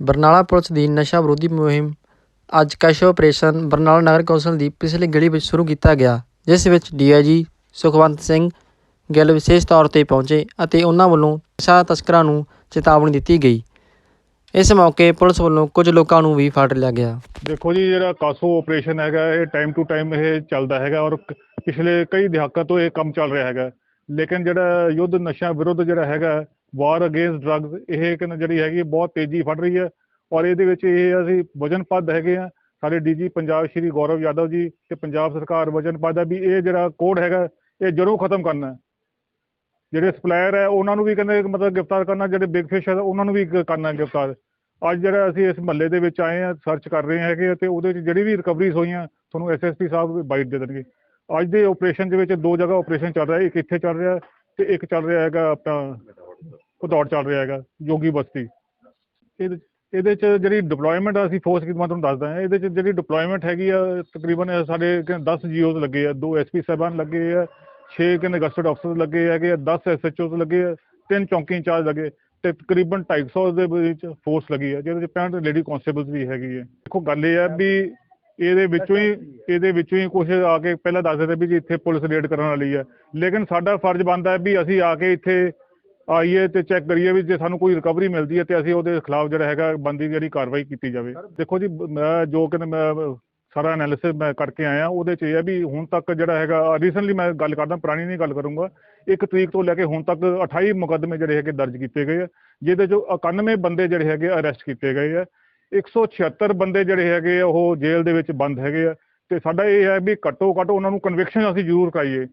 Barnala police ਦੀ ਨਸ਼ਾ ਵਿਰੋਧੀ ਮੁਹਿੰਮ ਅੱਜ ਕੈਸ਼ ਆਪਰੇਸ਼ਨ ਬਰਨਾਲਾ ਨਗਰ ਕੌਂਸਲ ਦੀ ਪਿਛਲੀ ਗਲੀ ਵਿੱਚ ਸ਼ੁਰੂ ਕੀਤਾ ਗਿਆ, ਜਿਸ ਵਿੱਚ ਡੀਆਈਜੀ ਸੁਖਵੰਤ ਸਿੰਘ ਗਿੱਲ ਵਿਸ਼ੇਸ਼ ਤੌਰ ਤੇ ਪਹੁੰਚੇ ਅਤੇ ਉਹਨਾਂ ਵੱਲੋਂ ਨਸ਼ਾ ਤਸਕਰਾਂ ਨੂੰ ਚੇਤਾਵਨੀ ਦਿੱਤੀ ਗਈ। ਇਸ ਮੌਕੇ ਪੁਲਿਸ ਵੱਲੋਂ ਕੁਝ ਲੋਕਾਂ ਨੂੰ ਵੀ ਫੜ ਲਿਆ ਗਿਆ। ਦੇਖੋ ਜੀ, ਜਿਹੜਾ ਕਾਸੋ ਆਪਰੇਸ਼ਨ ਹੈਗਾ, ਇਹ ਟਾਈਮ ਟੂ ਟਾਈਮ ਇਹ ਚੱਲਦਾ ਹੈਗਾ ਔਰ ਪਿਛਲੇ ਕਈ ਦਹਾਕਾਂ ਤੋਂ ਇਹ ਕੰਮ ਚੱਲ ਰਿਹਾ ਹੈਗਾ। ਲੇਕਿਨ ਜਿਹੜਾ ਯੁੱਧ ਨਸ਼ਾ ਵਿਰੁੱਧ ਜਿਹੜਾ ਹੈਗਾ ਵਾਰ ਅਗੇਂਸਟ ਡਰੱਗਸ ਇਹ ਕਿ ਜਿਹੜੀ ਹੈਗੀ ਬਹੁਤ ਤੇਜ਼ੀ ਫੜ ਰਹੀ ਹੈ ਔਰ ਇਹਦੇ ਵਿੱਚ ਇਹ ਅਸੀਂ ਵਜਨਪੱਦ ਹੈਗੇ ਆ ਸਾਡੇ ਡੀਜੀ ਪੰਜਾਬ ਸ਼੍ਰੀ ਗੌਰਵ ਯਾਦਵ ਜੀ ਤੇ ਪੰਜਾਬ ਸਰਕਾਰ ਵਜਨਪੱਦ ਹੈ ਵੀ ਇਹ ਜਿਹੜਾ ਕੋਡ ਹੈਗਾ, ਇਹ ਜ਼ਰੂਰ ਖਤਮ ਕਰਨਾ ਹੈ। ਜਿਹੜੇ ਸਪਲਾਇਰ ਹੈ, ਉਹਨਾਂ ਨੂੰ ਵੀ ਕਹਿੰਦੇ ਮਤਲਬ ਗ੍ਰਿਫਤਾਰ ਕਰਨਾ, ਜਿਹੜੇ ਬਿਗ ਫਿਸ਼ ਹੈ, ਉਹਨਾਂ ਨੂੰ ਵੀ ਕਰਨਾ ਗ੍ਰਿਫਤਾਰ। ਅੱਜ ਜਿਹੜਾ ਅਸੀਂ ਇਸ ਮਹੱਲੇ ਦੇ ਵਿੱਚ ਆਏ ਆ ਸਰਚ ਕਰ ਰਹੇ ਹੈਗੇ ਆ ਤੇ ਉਹਦੇ ਵਿੱਚ ਜਿਹੜੀ ਵੀ ਰਿਕਵਰੀਜ਼ ਹੋਈਆਂ, ਤੁਹਾਨੂੰ ਐਸਐਸਪੀ ਸਾਹਿਬ ਬਾਈਟ ਦੇ ਦੇਣਗੇ। ਅੱਜ ਦੇ ਆਪਰੇਸ਼ਨ ਦੇ ਵਿੱਚ ਦੋ ਜਗ੍ਹਾ ਆਪਰੇਸ਼ਨ ਚੱਲ ਰਿਹਾ ਇੱਕ ਇੱਥੇ ਚੱਲ ਰਿਹਾ ਤੇ ਇੱਕ ਚੱਲ ਰਿਹਾ ਹੈਗਾ ਆਪਣਾ ਭਦੌੜ ਚੱਲ ਰਿਹਾ ਹੈਗਾ ਯੋਗੀ ਬਸਤੀ। ਇਹਦੇ ਇਹਦੇ ਚ ਜਿਹੜੀ ਡਿਪਲੋਇਮੈਂਟ ਅਸੀਂ ਫੋਰਸ ਕੀ ਮੈਂ ਤੁਹਾਨੂੰ ਦੱਸਦਾ ਹਾਂ। ਇਹਦੇ ਚ ਜਿਹੜੀ ਡਿਪਲੋਇਮੈਂਟ ਹੈਗੀ ਆ, ਤਕਰੀਬਨ ਸਾਡੇ ਕਿ 10 ਜੀਓਜ਼ ਲੱਗੇ ਆ। ਦੋ ਐਸਪੀ ਸਾਹਿਬਾਨ ਲੱਗੇ ਆ 6 ਕਹਿੰਦੇ ਗਸਟਡ ਅਫਸਰ ਲੱਗੇ ਹੈਗੇ ਆ 10 ਐਸਐਚਓਜ਼ ਲੱਗੇ ਆ, ਤਿੰਨ ਚੌਂਕੀ ਇੰਚਾਰਜ ਲੱਗੇ ਤੇ ਤਕਰੀਬਨ 250 ਦੇ ਵਿੱਚ ਫੋਰਸ ਲੱਗੀ ਆ, ਜਿਹਦੇ ਚ 65 ਲੇਡੀ ਕਨਸਟੇਬਲਸ ਵੀ ਹੈਗੀ ਹੈ ਦੇਖੋ, ਗੱਲ ਇਹ ਹੈ ਵੀ ਇਹਦੇ ਵਿੱਚੋਂ ਹੀ, ਇਹਦੇ ਵਿੱਚੋਂ ਹੀ ਕੁਝ ਆ ਕੇ ਪਹਿਲਾਂ ਦੱਸ ਦਿੰਦੇ ਵੀ ਜੀ ਇੱਥੇ ਪੁਲਿਸ ਰੇਡ ਕਰਨ ਵਾਲੀ ਹੈ ਲੇਕਿਨ ਸਾਡਾ ਫਰਜ਼ ਬਣਦਾ ਹੈ ਵੀ ਅਸੀਂ ਆ ਕੇ ਇੱਥੇ ਆਈਏ ਤੇ ਚੈੱਕ ਕਰੀਏ ਵੀ ਜੇ ਸਾਨੂੰ ਕੋਈ ਰਿਕਵਰੀ ਮਿਲਦੀ ਹੈ ਤੇ ਅਸੀਂ ਉਹਦੇ ਖਿਲਾਫ ਜਿਹੜਾ ਹੈਗਾ ਬੰਦੀ ਜਿਹੜੀ ਕਾਰਵਾਈ ਕੀਤੀ ਜਾਵੇ। ਦੇਖੋ ਜੀ ਮੈਂ ਜੋ ਕਿ ਮੈਂ ਸਾਰਾ ਐਨਾਲਿਸਿਸ ਮੈਂ ਕਰਕੇ ਆਇਆ। ਉਹਦੇ ਚ ਇਹ ਹੈ ਵੀ ਹੁਣ ਤੱਕ ਜਿਹੜਾ ਹੈਗਾ ਰੀਸੈਂਟਲੀ ਮੈਂ ਗੱਲ ਕਰਦਾ ਪੁਰਾਣੀ ਨਹੀਂ ਗੱਲ ਕਰੂੰਗਾ। ਇੱਕ ਤਰੀਕ ਤੋਂ ਲੈ ਕੇ ਹੁਣ ਤੱਕ 28 ਮੁਕੱਦਮੇ ਜਿਹੜੇ ਹੈਗੇ ਦਰਜ ਕੀਤੇ ਗਏ ਆ ਜਿਹਦੇ ਚੋਂ 91 ਬੰਦੇ ਜਿਹੜੇ ਹੈਗੇ ਅਰੈਸਟ ਕੀਤੇ ਗਏ ਆ। 176 ਬੰਦੇ ਜਿਹੜੇ ਹੈਗੇ ਉਹ ਜੇਲ੍ਹ ਦੇ ਵਿੱਚ ਬੰਦ ਹੈਗੇ ਆ। ਤੇ ਸਾਡਾ ਇਹ ਹੈ ਵੀ ਘੱਟੋ ਘੱਟ ਉਹਨਾਂ ਨੂੰ ਕਨਵਿਕਸ਼ਨ ਅਸੀਂ ਜ਼ਰੂਰ ਕਰਾਈਏ।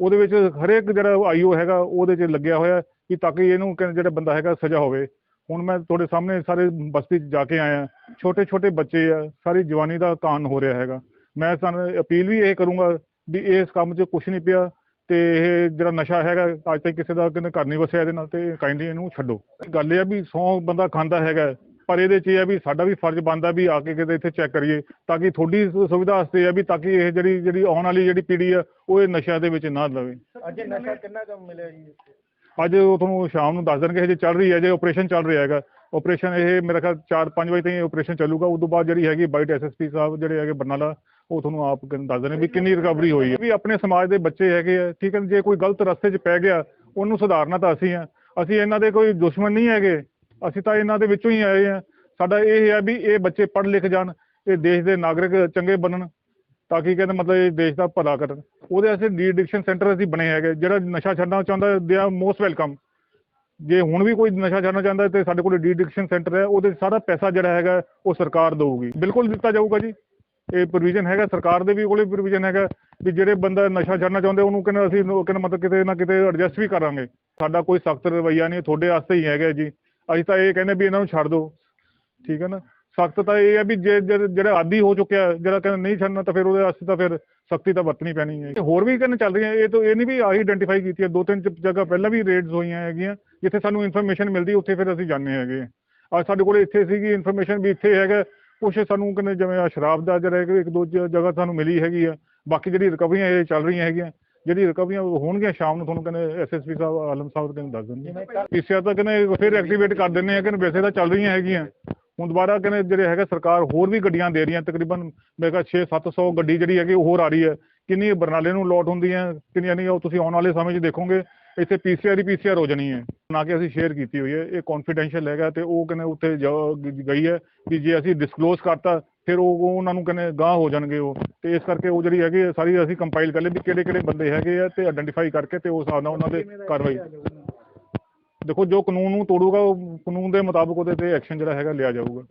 ਉਹਦੇ ਵਿੱਚ ਹਰੇਕ ਜਿਹੜਾ ਆਈਓ ਹੈਗਾ, ਉਹਦੇ 'ਚ ਲੱਗਿਆ ਹੋਇਆ ਕਿ ਤਾਂ ਕਿ ਇਹਨੂੰ ਕਹਿੰਦੇ ਜਿਹੜਾ ਬੰਦਾ ਹੈਗਾ ਸਜ਼ਾ ਹੋਵੇ। ਹੁਣ ਮੈਂ ਤੁਹਾਡੇ ਸਾਹਮਣੇ ਸਾਰੇ ਬਸਤੀ 'ਚ ਜਾ ਕੇ ਆਇਆ। ਛੋਟੇ ਛੋਟੇ ਬੱਚੇ ਆ, ਸਾਰੀ ਜਵਾਨੀ ਦਾ ਕਾਨ ਹੋ ਰਿਹਾ ਹੈਗਾ। ਮੈਂ ਤੁਹਾਨੂੰ ਅਪੀਲ ਵੀ ਇਹ ਕਰੂੰਗਾ ਵੀ ਇਸ ਕੰਮ 'ਚ ਕੁਝ ਨਹੀਂ ਪਿਆ ਤੇ ਇਹ ਜਿਹੜਾ ਨਸ਼ਾ ਹੈਗਾ, ਅੱਜ ਤੱਕ ਕਿਸੇ ਦਾ ਕਿਨੇ ਘਰ ਨਹੀਂ ਵਸਿਆ ਇਹਦੇ ਨਾਲ ਤੇ ਕਾਇੰਡਲੀ ਇਹਨੂੰ ਛੱਡੋ। ਗੱਲ ਇਹ ਆ ਵੀ 100 ਬੰਦਾ ਖਾਂਦਾ ਹੈਗਾ। ਪਰ ਇਹਦੇ 'ਚ ਇਹ ਆ ਵੀ ਸਾਡਾ ਵੀ ਫਰਜ਼ ਬਣਦਾ ਵੀ ਆ ਕੇ ਕਿਤੇ ਇੱਥੇ ਚੈੱਕ ਕਰੀਏ ਤਾਂ ਕਿ ਤੁਹਾਡੀ ਸੁਵਿਧਾ ਵਾਸਤੇ ਆ ਵੀ ਤਾਂ ਕਿ ਇਹ ਜਿਹੜੀ ਜਿਹੜੀ ਆਉਣ ਵਾਲੀ ਜਿਹੜੀ ਪੀੜ੍ਹੀ ਆ ਉਹ ਇਹ ਨਸ਼ਿਆਂ ਦੇ ਵਿੱਚ ਨਾ ਲਵੇ। ਅੱਜ ਨਸ਼ਾ ਕਿੰਨਾ ਕੰਮ ਮਿਲਿਆ ਜੀ ਅੱਜ ਉਹ ਤੁਹਾਨੂੰ ਸ਼ਾਮ ਨੂੰ ਦੱਸ ਦੇਣਗੇ ਹਜੇ ਚੱਲ ਰਹੀ ਹੈ ਜੇ ਆਪਰੇਸ਼ਨ ਚੱਲ ਰਿਹਾ ਹੈਗਾ ਆਪਰੇਸ਼ਨ ਇਹ ਮੇਰਾ ਖਿਆਲ 4-5 ਵਜੇ ਤਾਈਂ ਆਪਰੇਸ਼ਨ ਚੱਲੂਗਾ ਉਸ ਤੋਂ ਬਾਅਦ ਜਿਹੜੀ ਹੈਗੀ ਬਾਈਟ ਐਸਐਸਪੀ ਸਾਹਿਬ ਜਿਹੜੇ ਹੈਗੇ ਬਰਨਾਲਾ ਉਹ ਤੁਹਾਨੂੰ ਆਪ ਦੱਸ ਦੇਣੇ ਵੀ ਕਿੰਨੀ ਰਿਕਵਰੀ ਹੋਈ ਹੈ। ਵੀ ਆਪਣੇ ਸਮਾਜ ਦੇ ਬੱਚੇ ਹੈਗੇ ਆ ਠੀਕ ਹੈ ਜੇ ਕੋਈ ਗਲਤ ਰਸਤੇ 'ਚ ਪੈ ਗਿਆ ਉਹਨੂੰ ਸੁਧਾਰਨਾ ਤਾਂ ਅਸੀਂ ਆ। ਅਸੀਂ ਇਹਨਾਂ ਦੇ ਕੋਈ ਦੁਸ਼ਮਣ ਨਹੀਂ ਹੈਗੇ। ਅਸੀਂ ਤਾਂ ਇਹਨਾਂ ਦੇ ਵਿੱਚੋਂ ਹੀ ਆਏ ਆ ਸਾਡਾ ਇਹ ਹੈ ਵੀ ਇਹ ਬੱਚੇ ਪੜ੍ਹ ਲਿਖ ਜਾਣ, ਇਹ ਦੇਸ਼ ਦੇ ਨਾਗਰਿਕ ਚੰਗੇ ਬਣਨ, ਤਾਂ ਕਿ ਕਹਿੰਦੇ ਮਤਲਬ ਇਹ ਦੇਸ਼ ਦਾ ਭਲਾ ਕਰਨ। ਉਹਦੇ ਵਾਸਤੇ ਡੀ ਐਡਿਕਸ਼ਨ ਸੈਂਟਰ ਅਸੀਂ ਬਣੇ ਹੈਗੇ, ਜਿਹੜਾ ਨਸ਼ਾ ਛੱਡਣਾ ਚਾਹੁੰਦਾ ਦੇ ਆਰ ਮੋਸਟ ਵੈਲਕਮ। ਜੇ ਹੁਣ ਵੀ ਕੋਈ ਨਸ਼ਾ ਛੱਡਣਾ ਚਾਹੁੰਦਾ ਤੇ ਸਾਡੇ ਕੋਲ ਡੀ ਐਡਿਕਸ਼ਨ ਸੈਂਟਰ ਹੈ, ਉਹਦੇ ਸਾਰਾ ਪੈਸਾ ਜਿਹੜਾ ਹੈਗਾ, ਉਹ ਸਰਕਾਰ ਦੇਊਗੀ। ਬਿਲਕੁਲ ਦਿੱਤਾ ਜਾਊਗਾ ਜੀ। ਇਹ ਪ੍ਰੋਵੀਜ਼ਨ ਹੈਗਾ, ਸਰਕਾਰ ਦੇ ਵੀ ਕੋਲੇ ਪ੍ਰੋਵੀਜ਼ਨ ਹੈਗਾ, ਵੀ ਜਿਹੜੇ ਬੰਦਾ ਨਸ਼ਾ ਛੱਡਣਾ ਚਾਹੁੰਦੇ, ਉਹਨੂੰ ਕਹਿੰਦੇ ਅਸੀਂ ਕਹਿੰਦੇ ਮਤਲਬ ਕਿਤੇ ਨਾ ਕਿਤੇ ਐਡਜਸਟ ਵੀ ਕਰਾਂਗੇ। ਸਾਡਾ ਕੋਈ ਸਖਤ ਰਵੱਈਆ ਨਹੀਂ, ਤੁਹਾਡੇ ਵਾਸਤੇ ਹੀ ਹੈਗਾ ਜੀ। ਅਸੀਂ ਤਾਂ ਇਹ ਕਹਿੰਦੇ ਵੀ ਇਹਨਾਂ ਨੂੰ ਛੱਡ ਦਿਓ ਠੀਕ ਹੈ ਨਾ? ਸਖਤ ਤਾਂ ਇਹ ਹੈ ਵੀ ਜੇ ਜੇ- ਜਿਹੜਾ ਆਦੀ ਹੋ ਚੁੱਕਿਆ, ਜਿਹੜਾ ਕਹਿੰਦਾ ਨਹੀਂ ਛੱਡਣਾ ਤਾਂ ਫਿਰ ਉਹਦੇ ਵਾਸਤੇ ਤਾਂ ਫਿਰ ਸਖਤੀ ਤਾਂ ਵਰਤਣੀ ਪੈਣੀ ਹੈ। ਹੋਰ ਵੀ ਕਹਿੰਦੇ ਚੱਲ ਰਹੀਆਂ, ਇਹ ਤਾਂ ਇਹ ਨਹੀਂ ਵੀ ਆਹੀ ਆਇਡੈਂਟੀਫਾਈ ਕੀਤੀ ਹੈ ਦੋ ਤਿੰਨ ਜ- ਜਗ੍ਹਾ ਪਹਿਲਾਂ ਵੀ ਰੇਡਸ ਹੋਈਆਂ ਹੈਗੀਆਂ, ਜਿੱਥੇ ਸਾਨੂੰ ਇਨਫੋਰਮੇਸ਼ਨ ਮਿਲਦੀ, ਉੱਥੇ ਫਿਰ ਅਸੀਂ ਜਾਂਦੇ ਹੈਗੇ ਅੱਜ ਸਾਡੇ ਕੋਲ ਇੱਥੇ ਸੀਗੀ ਇਨਫੋਰਮੇਸ਼ਨ ਵੀ ਇੱਥੇ ਹੈਗਾ, ਕੁਛ ਸਾਨੂੰ ਕਹਿੰਦੇ ਜਿਵੇਂ ਆਹ ਸ਼ਰਾਬ ਦਾ ਜਿਹੜਾ ਹੈਗਾ ਇੱਕ ਦੋ ਜ- ਜਗ੍ਹਾ ਸਾਨੂੰ ਮਿਲੀ ਹੈਗੀ ਆ, ਬਾਕੀ ਜਿਹੜੀ ਰਿਕਵਰੀਆਂ ਇਹ ਚੱਲ ਰਹੀਆਂ ਹੈਗੀਆਂ। ਜਿਹੜੀ ਰਿਕਵਰੀਆਂ ਹੋਣਗੀਆਂ ਸ਼ਾਮ ਨੂੰ, ਤੁਹਾਨੂੰ ਕਹਿੰਦੇ ਐਸਐਸਪੀ ਸਾਹਿਬ, ਆਲਮ ਸਾਹਿਬ ਕਹਿੰਦੇ ਦੱਸ ਦਿੰਦੇ ਜਿਵੇਂ ਕੱਲ੍ਹ ਪੀਸੀਆਰ ਤਾਂ ਕਹਿੰਦੇ ਫਿਰ ਐਕਟੀਵੇਟ ਕਰ ਦਿੰਦੇ ਆ ਕਿ ਵੈਸੇ ਤਾਂ ਚੱਲ ਰਹੀਆਂ ਹੈਗੀਆਂ। ਹੁਣ ਦੁਬਾਰਾ ਕਹਿੰਦੇ ਜਿਹੜੇ ਹੈਗਾ ਸਰਕਾਰ ਹੋਰ ਵੀ ਗੱਡੀਆਂ ਦੇ ਰਹੀਆਂ, ਤਕਰੀਬਨ ਮੇਰੇ ਖਿਆਲ 6-700 ਗੱਡੀ ਜਿਹੜੀ ਹੈਗੀ ਉਹ ਹੋਰ ਆ ਰਹੀ ਹੈ। ਕਿੰਨੀ ਬਰਨਾਲੇ ਨੂੰ ਲੋਟ ਹੈ ਕਿੰਨੀਆਂ ਨਹੀਂ ਉਹ ਤੁਸੀਂ ਆਉਣ ਵਾਲੇ ਸਮੇਂ 'ਚ ਦੇਖੋਗੇ, ਇੱਥੇ ਪੀਸੀਆਰ ਹੀ ਪੀਸੀਆਰ ਹੋ ਜਾਣੀ ਹੈ। ਨਾ ਕਿ ਅਸੀਂ ਸ਼ੇਅਰ ਕੀਤੀ ਹੋਈ ਹੈ, ਇਹ ਕੌਨਫੀਡੈਂਸ਼ੀਅਲ ਹੈਗਾ ਤੇ ਉਹ ਕਹਿੰਦੇ ਉੱਥੇ ਜਾ- ਗਈ ਹੈ ਵੀ ਜੇ ਅਸੀਂ ਡਿਸਕਲੋਜ਼ ਕਰਤਾ ਫਿਰ ਉਹ ਉਹਨਾਂ ਨੂੰ ਕਹਿੰਦੇ ਗਾਹ ਹੋ ਜਾਣਗੇ ਉਹ। ਤੇ ਇਸ ਕਰਕੇ ਉਹ ਜਿਹੜੀ ਹੈਗੀ ਸਾਰੀ ਅਸੀਂ ਕੰਪਾਈਲ ਕਰ ਲਈ ਵੀ ਕਿਹੜੇ ਕਿਹੜੇ ਬੰਦੇ ਹੈਗੇ ਆ ਤੇ ਆਇਡੈਂਟੀਫਾਈ ਕਰਕੇ ਤੇ ਉਸ ਹਿਸਾਬ ਨਾਲ ਉਹਨਾਂ ਦੇ ਕਾਰਵਾਈ। ਦੇਖੋ ਜੋ ਕਾਨੂੰਨ ਨੂੰ ਤੋੜੂਗਾ ਉਹ ਕਾਨੂੰਨ ਦੇ ਮੁਤਾਬਕ ਉਹਦੇ ਤੇ ਐਕਸ਼ਨ ਜਿਹੜਾ ਹੈਗਾ ਲਿਆ ਜਾਊਗਾ।